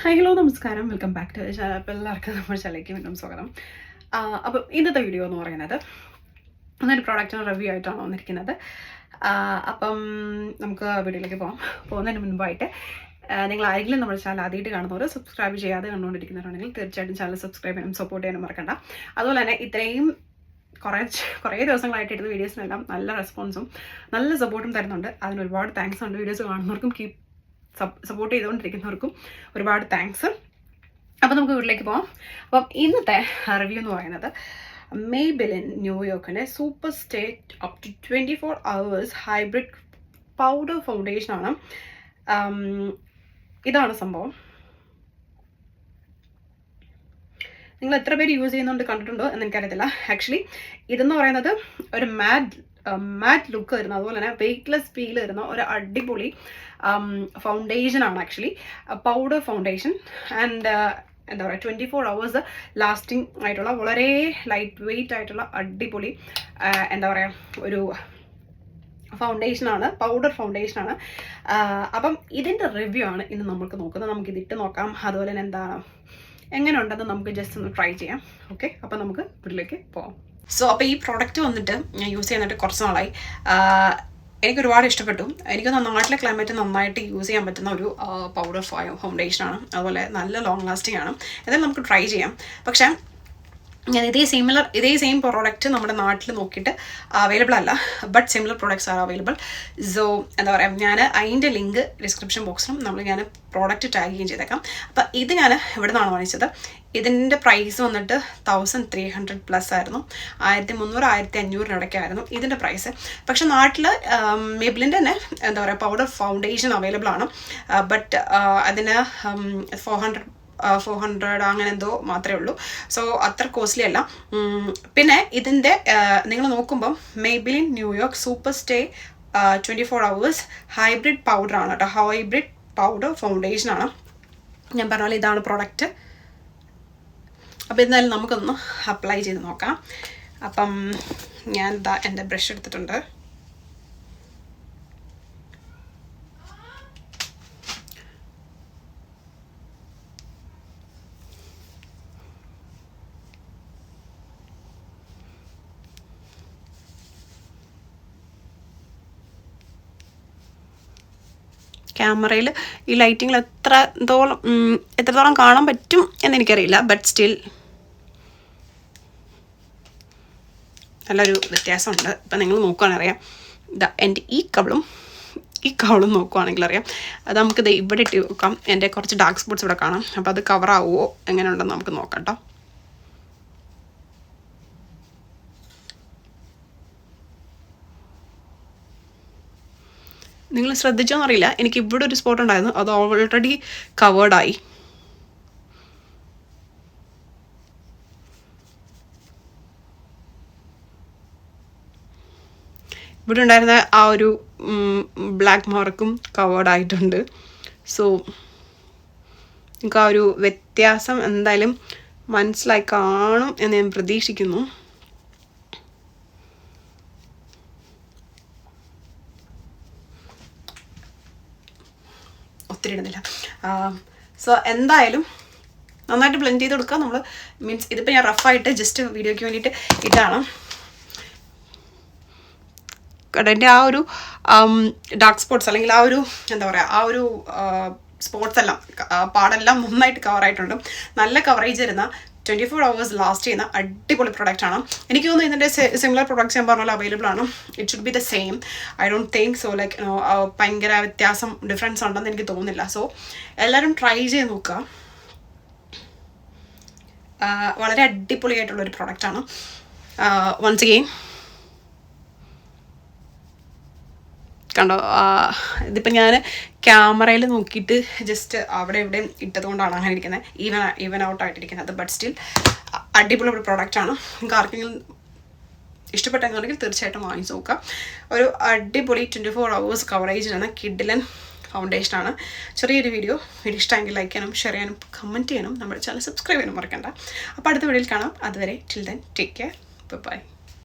Hi hello നമസ്കാരം. Welcome back to channel അപ്പോൾ എല്ലാവർക്കും നമ്മുടെ ചാനലിലേക്ക് വീണ്ടും സ്വാഗതം. അപ്പം ഇന്നത്തെ വീഡിയോ എന്ന് പറയുന്നത് എന്നൊരു പ്രോഡക്റ്റിന് റിവ്യൂ ആയിട്ടാണ് വന്നിരിക്കുന്നത്. അപ്പം നമുക്ക് വീഡിയോയിലേക്ക് പോകാം പോകുന്നതിന് മുൻപായിട്ട് നിങ്ങൾ ആരെങ്കിലും നമ്മുടെ ചാനൽ ആദ്യമായിട്ട് കാണുന്നവർ സബ്സ്ക്രൈബ് ചെയ്യാതെ കണ്ടുകൊണ്ടിരിക്കുന്നവരുണ്ടെങ്കിൽ തീർച്ചയായിട്ടും ചാനൽ സബ്സ്ക്രൈബ് ചെയ്യാനും സപ്പോർട്ട് ചെയ്യാനും മറക്കണ്ട. അതുപോലെ തന്നെ ഇത്രയും കുറേ കുറേ ദിവസങ്ങളായിട്ട് എടുത്ത വീഡിയോസിനെല്ലാം നല്ല റെസ്പോൺസും നല്ല സപ്പോർട്ടും തരുന്നുണ്ട്. അതിന് ഒരുപാട് താങ്ക്സ് ഉണ്ട്. വീഡിയോസ് കാണുന്നവർക്കും കീപ് സപ്പോർട്ട് ചെയ്തുകൊണ്ടിരിക്കുന്നവർക്കും ഒരുപാട് താങ്ക്സ് അപ്പോൾ നമുക്ക് വീട്ടിലേക്ക് പോകാം അപ്പം ഇന്നത്തെ റിവ്യൂ എന്ന് പറയുന്നത് Maybelline ന്യൂയോർക്കിന്റെ super stay up to twenty four hours hybrid powder ഫൗണ്ടേഷനാണ് ഇതാണ് സംഭവം. നിങ്ങൾ എത്ര പേര് യൂസ് ചെയ്യുന്നുണ്ട് കണ്ടിട്ടുണ്ടോ എന്ന് എനിക്കറിയത്തില്ല. ആക്ച്വലി ഇതെന്ന് പറയുന്നത് ഒരു മാറ്റ് മാറ്റ് ലുക്ക് വരുന്ന അതുപോലെ തന്നെ വെയ്റ്റ്ലെസ് ഫീൽ വരുന്ന ഒരു അടിപൊളി ഫൗണ്ടേഷൻ ആണ് ആക്ച്വലി പൗഡർ ഫൗണ്ടേഷൻ ആൻഡ് എന്താ പറയുക ട്വന്റി ഫോർ അവേഴ്സ് ലാസ്റ്റിംഗ് ആയിട്ടുള്ള വളരെ ലൈറ്റ് വെയ്റ്റ് ആയിട്ടുള്ള അടിപൊളി എന്താ പറയുക ഒരു ഫൗണ്ടേഷനാണ് പൗഡർ ഫൗണ്ടേഷനാണ് അപ്പം ഇതിന്റെ റിവ്യൂ ആണ് ഇന്ന് നമുക്ക് നോക്കുന്നത്. നമുക്ക് ഇതിട്ട് നോക്കാം. അതുപോലെ തന്നെ എന്താണ് എങ്ങനെ ഉണ്ടെന്ന് നമുക്ക് ജസ്റ്റ് ഒന്ന് ട്രൈ ചെയ്യാം. ഓക്കെ അപ്പം നമുക്ക് വീട്ടിലേക്ക് പോകാം സോ അപ്പോൾ ഈ പ്രോഡക്റ്റ് വന്നിട്ട് ഞാൻ യൂസ് ചെയ്യുന്നിട്ട് കുറച്ച് നാളായി. എനിക്ക് ഒരുപാട് ഇഷ്ടപ്പെട്ടു. എനിക്ക് നാട്ടിലെ ക്ലൈമറ്റ് നന്നായിട്ട് യൂസ് ചെയ്യാൻ പറ്റുന്ന ഒരു പൗഡർ ഫൗണ്ടേഷനാണ് അതുപോലെ നല്ല ലോങ് ലാസ്റ്റിംഗ് ആണ്. എന്തായാലും നമുക്ക് ട്രൈ ചെയ്യാം. പക്ഷേ ഞാൻ ഇതേ സിമിലർ ഇതേ സെയിം പ്രോഡക്റ്റ് നമ്മുടെ നാട്ടിൽ നോക്കിയിട്ട് അവൈലബിൾ അല്ല but similar products are available so എന്താ പറയുക ഞാൻ അതിന്റെ ലിങ്ക് ഡിസ്ക്രിപ്ഷൻ ബോക്സിലും നമ്മൾ ഞാൻ പ്രോഡക്റ്റ് ടാഗ് ചെയ്യുകയും ചെയ്തേക്കാം. അപ്പം ഇത് ഞാൻ ഇവിടെ നിന്നാണ് വാങ്ങിച്ചത്. ഇതിന്റെ പ്രൈസ് വന്നിട്ട് തൗസൻഡ് ത്രീ ഹൺഡ്രഡ് പ്ലസ് ആയിരുന്നു. ആയിരത്തി മുന്നൂറ് ആയിരത്തി അഞ്ഞൂറിനിടയ്ക്കായിരുന്നു ഇതിന്റെ പ്രൈസ് പക്ഷെ നാട്ടിൽ മെബിലിന്റെ തന്നെ എന്താ പറയുക പൗഡർ ഫൗണ്ടേഷൻ അവൈലബിൾ ആണ്. ബട്ട് അതിന് ഫോർ ഹൺഡ്രഡ് ഫോർ ഹൺഡ്രഡ് അങ്ങനെ എന്തോ മാത്രമേ ഉള്ളൂ. സോ അത്ര കോസ്റ്റ്ലി അല്ല. പിന്നെ ഇതിന്റെ നിങ്ങൾ നോക്കുമ്പം Maybelline New York super stay twenty four hours hybrid powder ആണ് കേട്ടോ. ഹൈബ്രിഡ് പൗഡർ ഫൗണ്ടേഷൻ ആണ്. ഞാൻ പറഞ്ഞ പോലെ ഇതാണ് പ്രോഡക്റ്റ് അപ്പോൾ എന്തായാലും നമുക്കൊന്ന് അപ്ലൈ ചെയ്ത് നോക്കാം. അപ്പം ഞാൻ ഇതാ എന്റെ ബ്രഷ് എടുത്തിട്ടുണ്ട്. ക്യാമറയിൽ ഈ ലൈറ്റിങ്ങിൽ എത്രത്തോളം എത്രത്തോളം കാണാൻ പറ്റും എന്ന് എനിക്കറിയില്ല ബട്ട് സ്റ്റിൽ നല്ലൊരു വ്യത്യാസമുണ്ട്. ഇപ്പം നിങ്ങൾ നോക്കുകയാണെങ്കിൽ അറിയാം ഇതാ എന്റെ ഈ കവളും ഈ കവളും നോക്കുവാണെങ്കിൽ അറിയാം അത് നമുക്ക് ദേ ഇവിടെ ഇട്ട് നോക്കാം എന്റെ കുറച്ച് ഡാർക്ക് സ്പോട്ട്സ് ഇവിടെ കാണാം. അപ്പോൾ അത് കവറാവുമോ എങ്ങനെയുണ്ടെന്ന് നമുക്ക് നോക്കാം കേട്ടോ. നിങ്ങൾ ശ്രദ്ധിച്ചോന്നറിയില്ല എനിക്ക് ഇവിടെ ഒരു സ്പോട്ട് ഉണ്ടായിരുന്നു. അത് ഓൾറെഡി കവേർഡായി ഇവിടെ ഉണ്ടായിരുന്ന ആ ഒരു ബ്ലാക്ക് മാർക്കും കവേർഡായിട്ടുണ്ട് സോ നിങ്ങൾക്ക് ആ ഒരു വ്യത്യാസം എന്തായാലും മനസ്സിലായി കാണും എന്ന് ഞാൻ പ്രതീക്ഷിക്കുന്നു. ഒത്തിരി ഇടുന്നില്ല സോ എന്തായാലും നന്നായിട്ട് ബ്ലെൻഡ് ചെയ്ത് കൊടുക്കുക. നമ്മൾ മീൻസ് ഇതിപ്പോൾ ഞാൻ റഫായിട്ട് ജസ്റ്റ് വീഡിയോയ്ക്ക് വേണ്ടിയിട്ട് ഇതാണ്. കടന്റെ ആ ഒരു ഡാർക്ക് സ്പോട്ട്സ് അല്ലെങ്കിൽ ആ ഒരു എന്താ പറയുക ആ ഒരു സ്പോട്ട്സ് എല്ലാം പാടെല്ലാം നന്നായിട്ട് കവറായിട്ടുണ്ട് നല്ല കവറേജ് തരുന്ന ട്വന്റി ഫോർ അവേഴ്സ് ലാസ്റ്റ് ചെയ്യുന്ന അടിപൊളി പ്രൊഡക്റ്റ് ആണ്. എനിക്ക് തോന്നുന്നു ഇതിന്റെ സിമിലർ പ്രൊഡക്ട്സ് ഞാൻ പറഞ്ഞ പോലെ അവൈലബിൾ ആണ് it should be the same I don't think so like ഭയങ്കര വ്യത്യാസം ഡിഫറൻസ് ഉണ്ടെന്ന് എനിക്ക് തോന്നുന്നില്ല. സോ എല്ലാവരും ട്രൈ ചെയ്ത് നോക്കുക. വളരെ അടിപൊളിയായിട്ടുള്ള ഒരു പ്രൊഡക്റ്റാണ് വൺസ് അഗെയിൻ കണ്ടോ? ഇതിപ്പോൾ ഞാൻ ക്യാമറയിൽ നോക്കിയിട്ട് ജസ്റ്റ് അവിടെ ഇവിടെയും ഇട്ടതുകൊണ്ടാണ് അങ്ങനെ ഇരിക്കുന്നത്. ഈവൻ ഈവൻ ഔട്ട് ആയിട്ടിരിക്കുന്നത്. ബട്ട് സ്റ്റിൽ അടിപൊളി ഒരു പ്രോഡക്റ്റാണ് നിങ്ങൾക്ക് ആർക്കെങ്കിലും ഇഷ്ടപ്പെട്ടെങ്കിൽ തീർച്ചയായിട്ടും വാങ്ങിച്ച് നോക്കുക ഒരു അടിപൊളി ട്വന്റി ഫോർ അവേഴ്സ് കവറേജിലാണ് കിഡിലൻ ഫൗണ്ടേഷനാണ് ചെറിയൊരു വീഡിയോ വീഡിയോ ഇഷ്ടമെങ്കിൽ ലൈക്ക് ചെയ്യാനും ഷെയർ ചെയ്യാനും കമന്റ് ചെയ്യാനും നമ്മുടെ ചാനൽ സബ്സ്ക്രൈബ് ചെയ്യാനും മറക്കണ്ട. അപ്പോൾ അടുത്ത വീഡിയോയിൽ കാണാം. അതുവരെ till then take care bye